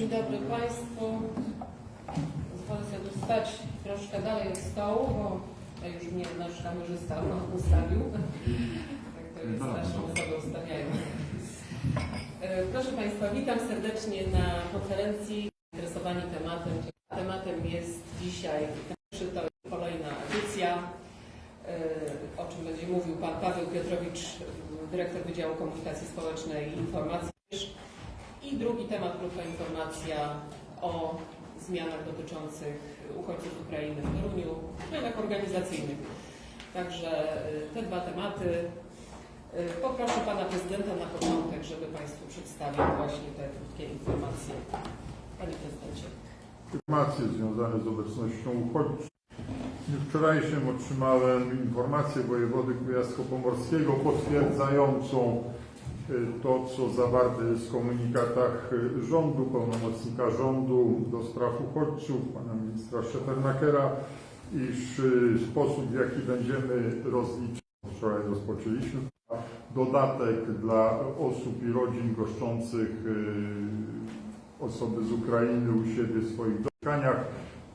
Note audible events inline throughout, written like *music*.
Dzień dobry Państwu. Pozwolę sobie tu stać troszkę dalej od stołu, bo ja już mnie nasz kamerzysta ustawił. Tak to jest, naszą osobę ustawiają. E, Proszę Państwa, witam serdecznie na konferencji zainteresowani tematem. Tematem jest dzisiaj, to kolejna edycja, e, o czym będzie mówił Pan Paweł Piotrowicz, dyrektor Wydziału Komunikacji Społecznej i Informacji. Temat, krótka informacja o zmianach dotyczących uchodźców z Ukrainy w Toruniu, zmianach organizacyjnych. Także y, te dwa tematy. Y, Poproszę Pana Prezydenta na początek, żeby Państwu przedstawił właśnie te krótkie informacje. Panie Prezydencie. Informacje związane z obecnością uchodźców. Wczorajszym otrzymałem informację wojewody kujawsko-pomorskiego potwierdzającą to, co zawarte jest w komunikatach rządu, pełnomocnika rządu do spraw uchodźców, pana ministra Szefernakera, iż y, sposób, w jaki będziemy rozliczać, wczoraj rozpoczęliśmy, dodatek dla osób i rodzin goszczących y, osoby z Ukrainy u siebie w swoich mieszkaniach,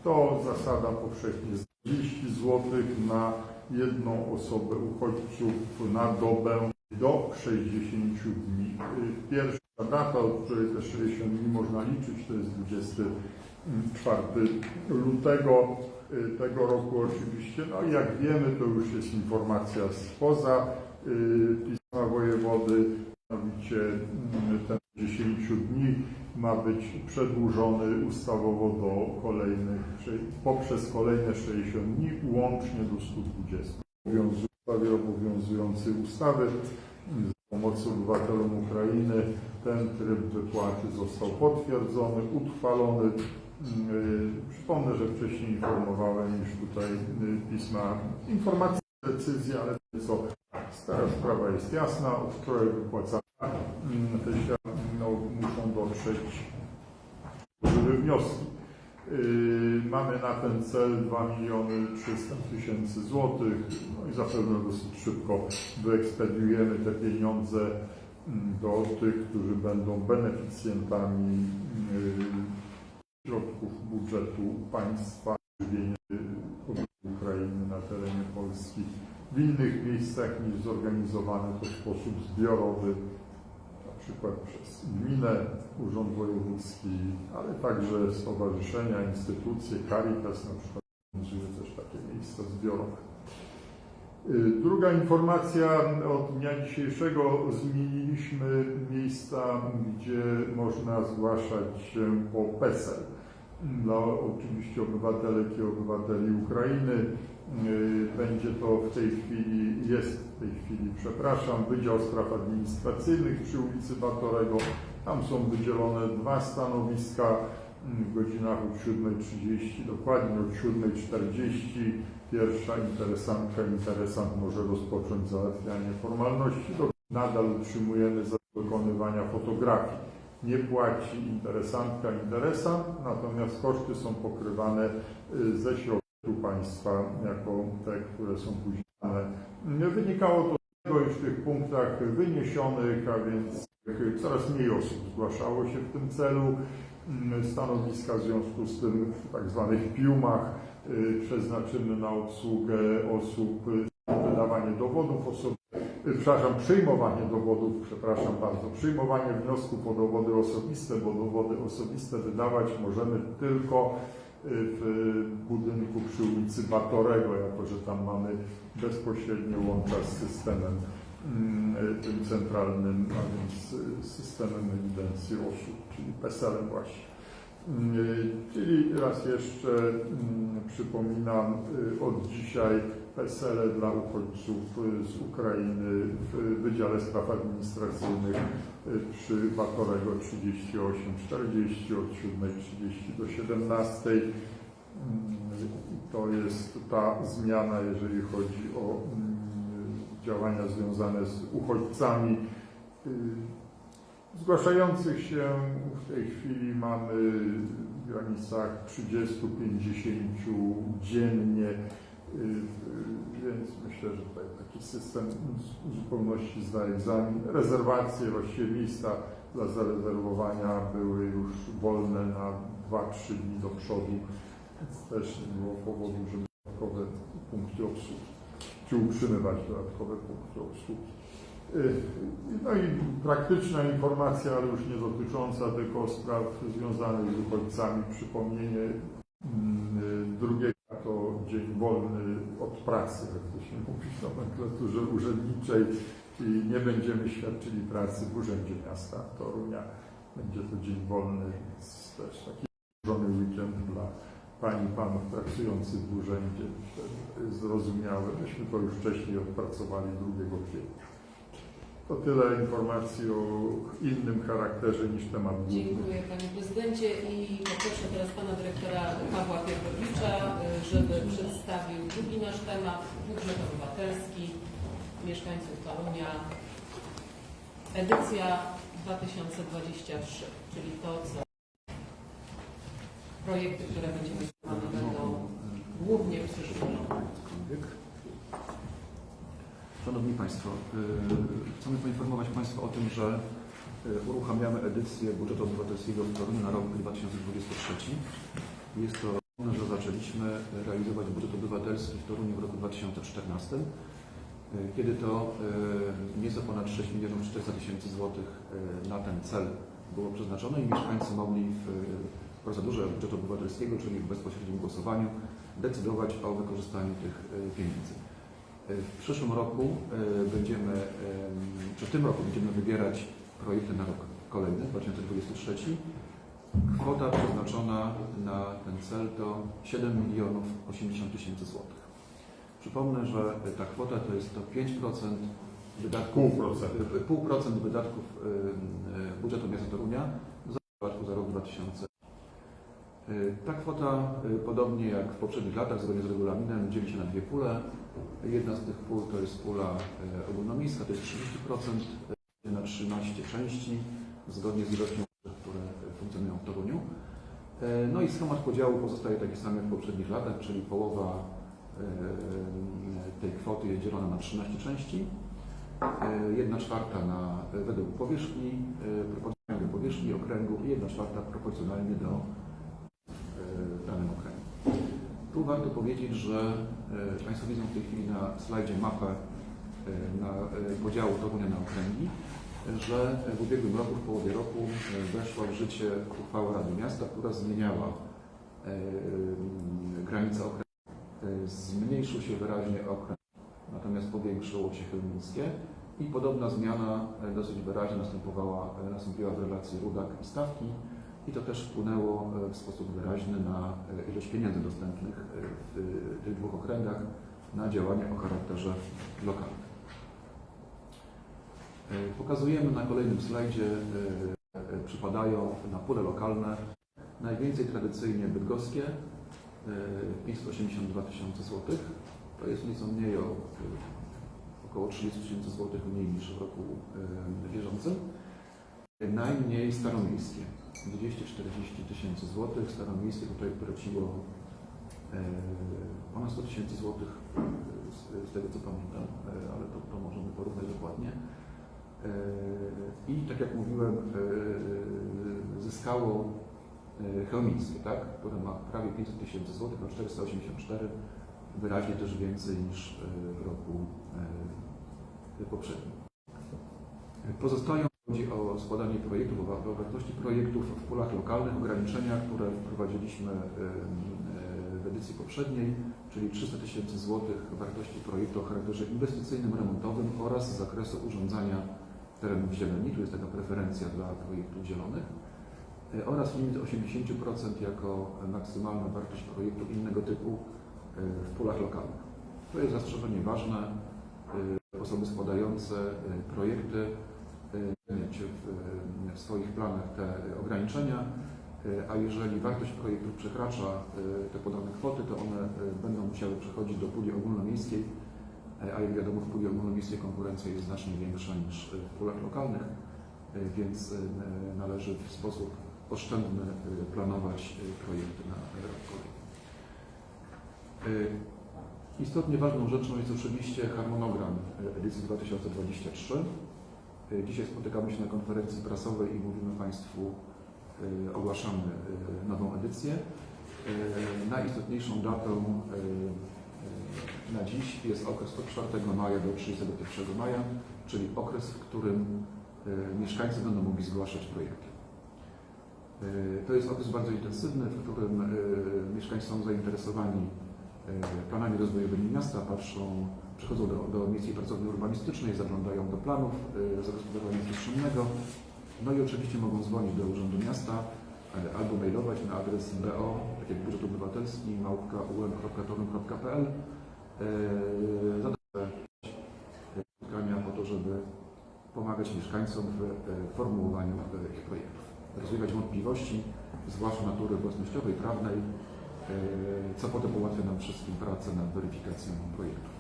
to zasada powszechnie jest 30 zł na jedną osobę uchodźców na dobę do 60 dni. Y, Pierwsza data, od której te 60 dni można liczyć, to jest 24 lutego y, tego roku oczywiście. No i jak wiemy, to już jest informacja spoza y, pisma wojewody, mianowicie mm, ten 10 dni ma być przedłużony ustawowo do kolejnych, poprzez kolejne 60 dni, łącznie do 120. Obowiązu- sprawie obowiązującej ustawy z pomocy obywatelom Ukrainy ten tryb wypłaty został potwierdzony, utrwalony. Yy, Przypomnę, że wcześniej informowałem, iż tutaj yy, pisma informacje, decyzje, ale co stara sprawa jest jasna, od wczoraj wypłacane mm, te no, muszą dotrzeć żywe wnioski. Yy, mamy na ten cel 2 miliony 300 tysięcy złotych. No i zapewne dosyć szybko wyekspediujemy te pieniądze mm, do tych, którzy będą beneficjentami yy, środków budżetu państwa żywienia Ukrainy na terenie Polski. W innych miejscach niż zorganizowane to w sposób zbiorowy, przykład przez gminę, Urząd Wojewódzki, ale także stowarzyszenia, instytucje, Caritas na przykład organizuje też takie miejsca zbiorowe. Y, Druga informacja, od dnia dzisiejszego zmieniliśmy miejsca, gdzie można zgłaszać się po PESEL. Dla oczywiście obywatelek i obywateli Ukrainy będzie to w tej chwili, jest w tej chwili, przepraszam, Wydział Spraw Administracyjnych przy ulicy Batorego. Tam są wydzielone dwa stanowiska mm, w godzinach od 7.30, dokładnie od 7.40. Pierwsza interesantka, interesant może rozpocząć załatwianie formalności. Nadal utrzymujemy za wykonywania fotografii. Nie płaci interesantka, interesant, natomiast koszty są pokrywane y, ze środków państwa jako te, które są później. dane. Wynikało to z tego, iż w tych punktach wyniesionych, a więc coraz mniej osób zgłaszało się w tym celu. Mm, Stanowiska w związku z tym w tak zwanych piumach y, przeznaczymy na obsługę osób, y, wydawanie dowodów osobistych, y, przepraszam, przyjmowanie dowodów, przepraszam bardzo, przyjmowanie wniosków o dowody osobiste, bo dowody osobiste wydawać możemy tylko w budynku przy ulicy Batorego, jako że tam mamy bezpośrednie łącza z systemem mm, tym centralnym, a więc systemem ewidencji osób, czyli PESEL-em właśnie. Mm, Czyli raz jeszcze mm, przypominam, y, od dzisiaj PESEL dla uchodźców y, z Ukrainy w Wydziale Spraw Administracyjnych y, przy Batorego 3840 od 7.30 do 17.00. Mm, To jest ta zmiana, jeżeli chodzi o mm, działania związane z uchodźcami. Y, Zgłaszających się w tej chwili mamy w granicach 30-50 dziennie. Y, y, Więc myślę, że tutaj taki system zupełności zda egzamin. Rezerwacje, właściwie lista dla zarezerwowania były już wolne na 2-3 dni do przodu, więc też nie było powodu, żeby dodatkowe punkty obsługi, czy utrzymywać dodatkowe punkty obsługi. Y, No i praktyczna informacja, ale już nie dotycząca tylko spraw związanych z uchodźcami. Przypomnienie mm, drugiego wolny od pracy, jak to się mówi w nomenklaturze urzędniczej i nie będziemy świadczyli pracy w Urzędzie Miasta Torunia. Będzie to dzień wolny, więc też taki żony weekend dla Pani i Panów pracujących w urzędzie. Zrozumiałe. Myśmy to już wcześniej odpracowali 2 kwietnia. To tyle informacji o innym charakterze niż temat główny. Dziękuję Panie Prezydencie i poproszę teraz Pana Dyrektora Pawła Pierwowicza, y, żeby przedstawił drugi nasz temat, budżet obywatelski mieszkańców Torunia, edycja 2023, czyli to, co projekty, które będziemy będą głównie w przyszłym roku. Szanowni Państwo, y, chcemy poinformować Państwa o tym, że y, uruchamiamy edycję budżetu obywatelskiego w Toruniu na rok 2023. Jest to, że zaczęliśmy realizować budżet obywatelski w Toruniu w roku 2014, y, kiedy to nieco ponad 6 milionów 400 tysięcy złotych na ten cel było przeznaczone i mieszkańcy mogli w procedurze budżetu obywatelskiego, czyli w bezpośrednim głosowaniu, decydować o wykorzystaniu tych pieniędzy. W przyszłym roku e, będziemy, em, czy w tym roku będziemy wybierać projekty na rok kolejny, 2023. Kwota przeznaczona na ten cel to 7 milionów 80 tysięcy złotych. Przypomnę, że ta kwota to jest to 5% wydatków, Pół procent. wydatków budżetu miasta Torunia za rok 2000. E, Ta kwota, e, podobnie jak w poprzednich latach, zgodnie z regulaminem, dzieli się na dwie pule. Jedna z tych pól to jest pula e, ogólnomiejska, to jest 30% e, na 13 części, zgodnie z ilością, które funkcjonują w Toruniu. No i schemat podziału pozostaje taki sam jak w poprzednich latach, czyli połowa tej kwoty jest dzielona na 13 części. E, Jedna czwarta na, według powierzchni, proporcjonalnie do powierzchni okręgu i jedna czwarta proporcjonalnie do danym okręgu. Tu warto powiedzieć, że e, Państwo widzą w tej chwili na slajdzie mapę e, na e, podziału Torunia na okręgi, że w ubiegłym roku, w połowie roku weszła w życie uchwała Rady Miasta, która zmieniała granice okręgu. Zmniejszył się wyraźnie okręg, natomiast powiększyło się Chełmińskie i podobna zmiana dosyć wyraźnie następowała, nastąpiła w relacji Rudak i Stawki. I to też wpłynęło e, w sposób wyraźny na e, ilość pieniędzy dostępnych e, w tych dwóch okręgach na działania o charakterze lokalnym. Pokazujemy na kolejnym slajdzie, przypadają na pule lokalne najwięcej tradycyjnie bydgoskie, e, 582 tysiące złotych. To jest nieco mniej o około 30 tysięcy złotych mniej niż w roku bieżącym. Najmniej staromiejskie, 240 tysięcy złotych. Staromiejskie tutaj płaciło e, ponad 100 tysięcy złotych, e, z, tego co pamiętam, e, ale to, to możemy porównać dokładnie. I tak jak mówiłem, zyskało e, Chełmińskie, tak, które ma prawie 500 tysięcy złotych, a 484, wyraźnie też więcej niż w roku poprzednim. Pozostają Chodzi o składanie projektów, o wa- o wartości projektów w pulach lokalnych, ograniczenia, które wprowadziliśmy e, w edycji poprzedniej, czyli 300 tysięcy złotych wartości projektu o charakterze inwestycyjnym, remontowym oraz zakresu urządzania terenów zieleni, tu jest taka preferencja dla projektów zielonych, e, oraz limit 80% jako maksymalna wartość projektu innego typu e, w pulach lokalnych. To jest zastrzeżenie ważne. Osoby składające projekty mieć w, w swoich planach te ograniczenia, a jeżeli wartość projektów przekracza te podane kwoty, to one będą musiały przechodzić do puli ogólnomiejskiej, a jak wiadomo w puli ogólnomiejskiej konkurencja jest znacznie większa niż w pulach lokalnych, więc należy w sposób oszczędny planować projekty na rok kolejny. Istotnie ważną rzeczą jest oczywiście harmonogram edycji 2023. E, Dzisiaj spotykamy się na konferencji prasowej i mówimy Państwu, e, ogłaszamy e, nową edycję. Najistotniejszą datą na dziś jest okres od 4 maja do 31 maja, czyli okres, w którym mieszkańcy będą mogli zgłaszać projekty. To jest okres bardzo intensywny, w którym mieszkańcy są zainteresowani planami rozwojowymi miasta, patrzą, przychodzą do, do miejsc pracowni urbanistycznej, zaglądają do planów e, zagospodarowania przestrzennego. No i oczywiście mogą dzwonić do Urzędu Miasta e, albo mailować na adres bo, tak jak budżet obywatelski, małpka um.torun.pl e, zadać spotkania po to, żeby pomagać mieszkańcom w e, formułowaniu e, ich projektów, rozwiewać wątpliwości, zwłaszcza natury własnościowej, prawnej, e, co potem ułatwia nam wszystkim pracę nad weryfikacją projektów.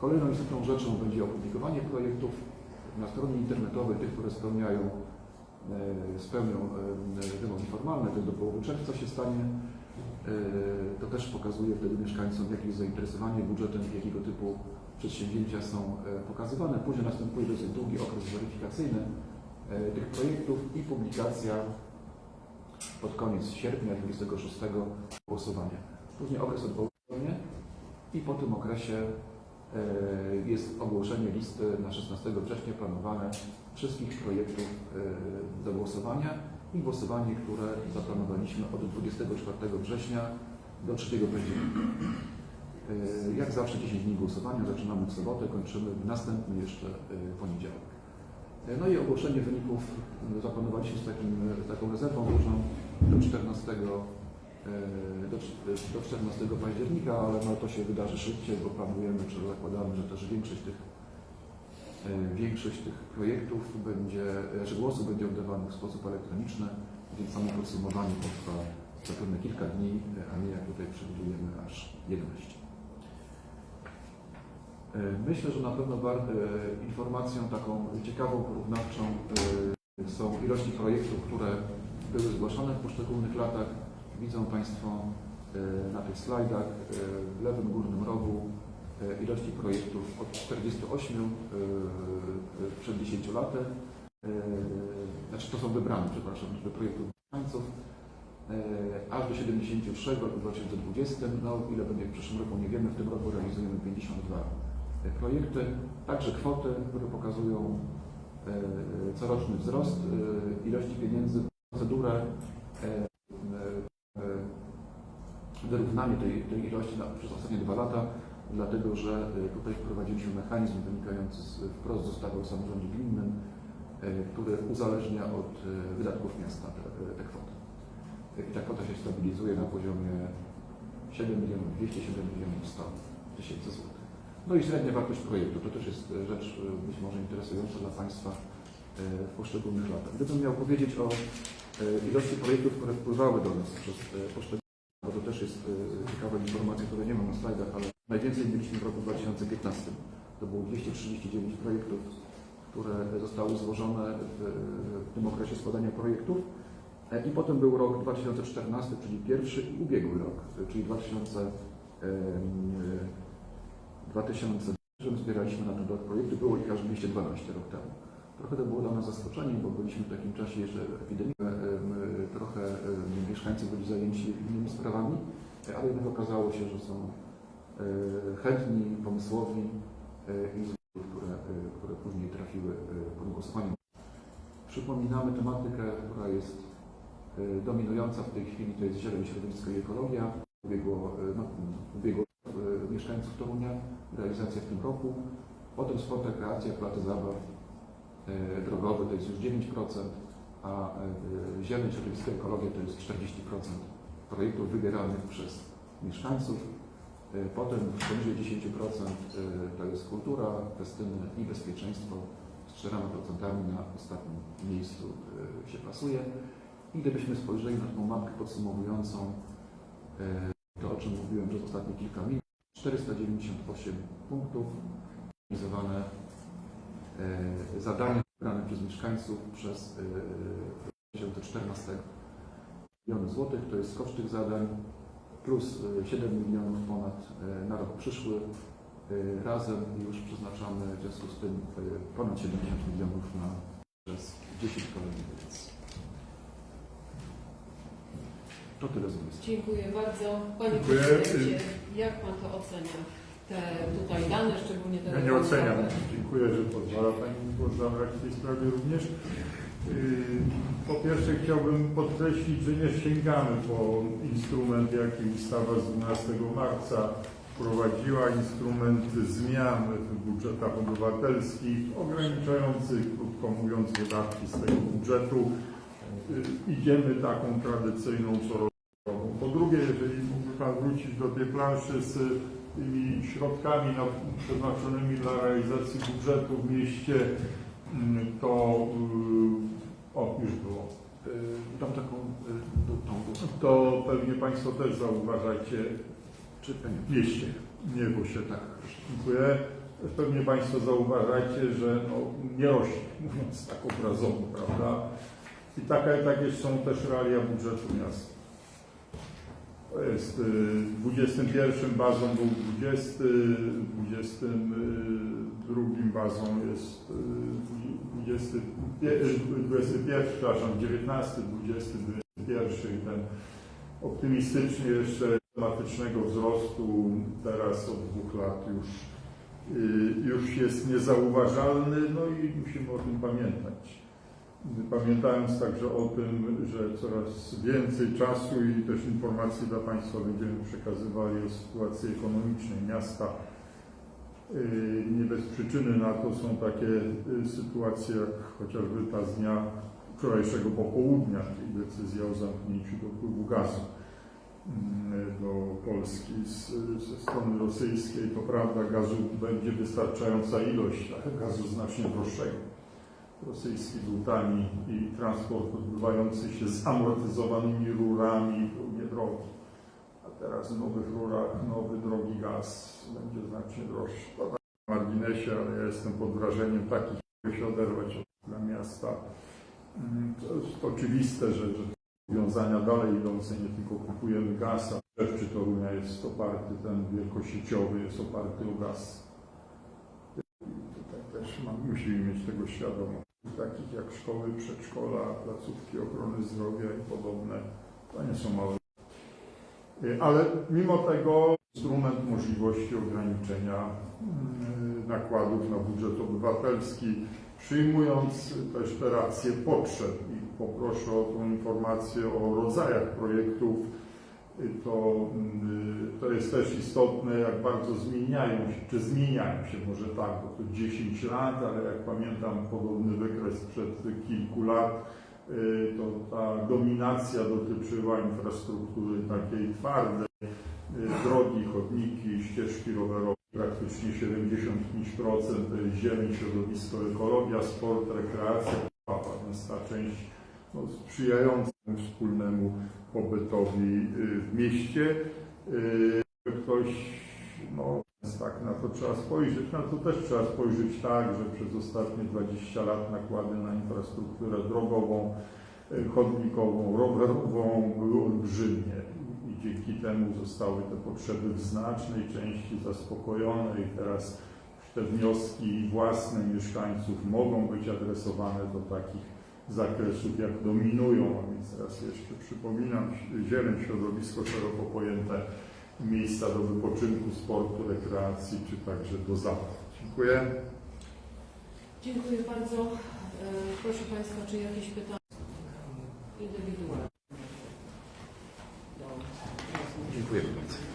Kolejną istotną rzeczą będzie opublikowanie projektów na stronie internetowej, tych, które spełniają, e, spełnią e, wymogi formalne, to do połowy czerwca się stanie. E, To też pokazuje wtedy mieszkańcom, jakie zainteresowanie budżetem jakiego typu przedsięwzięcia są e, pokazywane. Później następuje dosyć długi okres weryfikacyjny e, tych projektów i publikacja pod koniec sierpnia 26 głosowania. Później okres odwołania i po tym okresie e, jest ogłoszenie listy na 16 września planowane wszystkich projektów e, do głosowania i głosowanie, które zaplanowaliśmy od 24 września do 3 października. E, Jak zawsze 10 dni głosowania, zaczynamy w sobotę, kończymy w następny jeszcze e, poniedziałek. E, No i ogłoszenie wyników e, zaplanowaliśmy z, takim, e, taką rezerwą dużą do 14, e, do, cz- do 14 października, ale no to się wydarzy szybciej, bo planujemy, czy zakładamy, że też większość tych, e, większość tych projektów będzie, e, że głosów będzie oddawanych w sposób elektroniczny, więc samo podsumowanie potrwa zapewne kilka dni, e, a nie jak tutaj przewidujemy aż 11. E, Myślę, że na pewno e, informacją taką ciekawą, porównawczą e, są ilości projektów, które były zgłaszane w poszczególnych latach. Widzą Państwo e, na tych slajdach e, w lewym górnym rogu e, ilości projektów od 48 e, e, przed 10 laty. Znaczy to są wybrane, przepraszam, liczby projektów mieszkańców aż do 73 w roku 2020. No ile będzie w przyszłym roku nie wiemy, w tym roku realizujemy 52 projekty, także kwoty, które pokazują coroczny wzrost ilości pieniędzy, procedurę, wyrównanie tej, tej ilości na, przez ostatnie dwa lata, dlatego że e, tutaj wprowadziliśmy mechanizm wynikający z, wprost z ustawy o samorządzie gminnym, e, który uzależnia od e, wydatków miasta te, te kwoty. I ta kwota się stabilizuje na poziomie 7 milionów 200, 7 milionów 100 tysięcy złotych. No i średnia wartość projektu, to też jest rzecz być może interesująca dla Państwa w poszczególnych latach. Gdybym miał powiedzieć o ilości projektów, które wpływały do nas przez poszczególne bo to też jest e, ciekawa informacja, której nie mam na slajdach, ale najwięcej mieliśmy w roku 2015. To było 239 projektów, które zostały złożone w, tym okresie składania projektów. E, I potem był rok 2014, czyli pierwszy i ubiegły rok, e, czyli 2000, em, e, 2000 zbieraliśmy na ten rok projekty, było ich aż 212 rok temu. Trochę to było dla nas zaskoczeniem, bo byliśmy w takim czasie epidemii, em, trochę em, mieszkańcy byli zajęci innymi sprawami, e, ale jednak okazało się, że są e, chętni, pomysłowi e, i które, e, które później trafiły e, pod głosowanie. Przypominamy tematykę, która jest e, dominująca w tej chwili, to jest zieleń, środowisko i ekologia. Ubiegło, e, no, ubiegło e, mieszkańców Torunia, realizacja w tym roku. Potem sport, rekreacja, platy zabaw e, drogowe to jest już 9%, a e, zieleń, środowisko ekologia to jest 40% projektów wybieranych przez mieszkańców. E, Potem poniżej 10% e, to jest kultura, festyny i bezpieczeństwo z 4% na ostatnim miejscu e, się plasuje. I gdybyśmy spojrzeli na tą mapkę podsumowującą to, o czym mówiłem przez ostatnie kilka minut, 498 punktów, realizowane zadania wybrane przez mieszkańców przez e, 2014 miliony złotych, to jest koszt tych zadań plus y, 7 milionów ponad y, na rok przyszły. Y, Razem już przeznaczamy w związku z tym y, ponad 70 milionów na przez 10 kolejnych edycji. To tyle z mojej strony. Dziękuję bardzo. Panie Dziękuję. prezydencie, jak Pan to ocenia? Te tutaj dane, szczególnie te Ja nie oceniam. Dziękuję, że pozwala Pani głos zabrać w tej sprawie również. Yy, Po pierwsze chciałbym podkreślić, że nie sięgamy po instrument, jaki ustawa z 12 marca wprowadziła, instrument zmian w budżetach obywatelskich, ograniczających, krótko mówiąc, wydatki z tego budżetu. Yy, Idziemy taką tradycyjną co drogą. Po drugie, jeżeli mógłby Pan wrócić do tej planszy z tymi środkami na, przeznaczonymi dla realizacji budżetu w mieście, mm, to y, o, już było. Y, Dam taką y, tą- To pewnie Państwo też zauważacie czy w mieście, nie w osiedlach. Tak, dziękuję. Pewnie Państwo zauważacie, że no, nie rośnie, *laughs* mówiąc tak obrazowo, prawda? I taka, takie są też realia budżetu miasta. To jest y, 21 bazą był 20, 22 bazą jest y, 20, pie- 21, przepraszam, 19, 20, 21 i ten optymistycznie jeszcze dramatycznego wzrostu teraz od dwóch lat już, y, już jest niezauważalny, no i musimy o tym pamiętać. Pamiętając także o tym, że coraz więcej czasu i też informacji dla Państwa będziemy przekazywali o sytuacji ekonomicznej miasta. Yy, Nie bez przyczyny na to są takie yy, sytuacje, jak chociażby ta z dnia wczorajszego popołudnia, czyli decyzja o zamknięciu dopływu gazu yy, do Polski z, ze strony rosyjskiej. To prawda, gazu będzie wystarczająca ilość, ale gazu znacznie droższego rosyjski był tani i transport odbywający się z amortyzowanymi rurami był niedrogi. A teraz w nowych rurach nowy drogi gaz będzie znacznie droższy. To tak marginesie, ale ja jestem pod wrażeniem takich, żeby się oderwać od miasta. Mm, To jest oczywiste, że, że rozwiązania dalej idące, nie tylko kupujemy gaz, a czy Torunia jest oparty, ten wielkosieciowy jest oparty o gaz. Tutaj też mam, musimy mieć tego świadomość takich jak szkoły, przedszkola, placówki ochrony zdrowia i podobne, to nie są małe. Y, Ale mimo tego instrument możliwości ograniczenia mm, nakładów na budżet obywatelski, przyjmując też te racje potrzeb i poproszę o tą informację o rodzajach projektów, y, to, mm, to jest też istotne, jak bardzo zmieniają się, czy zmieniają się, może tak, bo to 10 lat, ale jak pamiętam podobny wykres sprzed kilku lat, y, to ta dominacja dotyczyła infrastruktury takiej twardej, y, drogi, chodniki, ścieżki rowerowe, praktycznie 75% to jest zieleń, środowisko, ekologia, sport, rekreacja, więc ta część no, sprzyjająca wspólnemu pobytowi y, w mieście. Y, Ktoś, no tak na to trzeba spojrzeć, na to też trzeba spojrzeć tak, że przez ostatnie 20 lat nakłady na infrastrukturę drogową, y, chodnikową, rowerową były olbrzymie i dzięki temu zostały te potrzeby w znacznej części zaspokojone i teraz te wnioski własne mieszkańców mogą być adresowane do takich zakresów, jak dominują, a więc raz jeszcze przypominam, zieleń, środowisko szeroko pojęte, miejsca do wypoczynku, sportu, rekreacji, czy także do zabaw. Dziękuję. Dziękuję bardzo. E, Proszę Państwa, czy jakieś pytania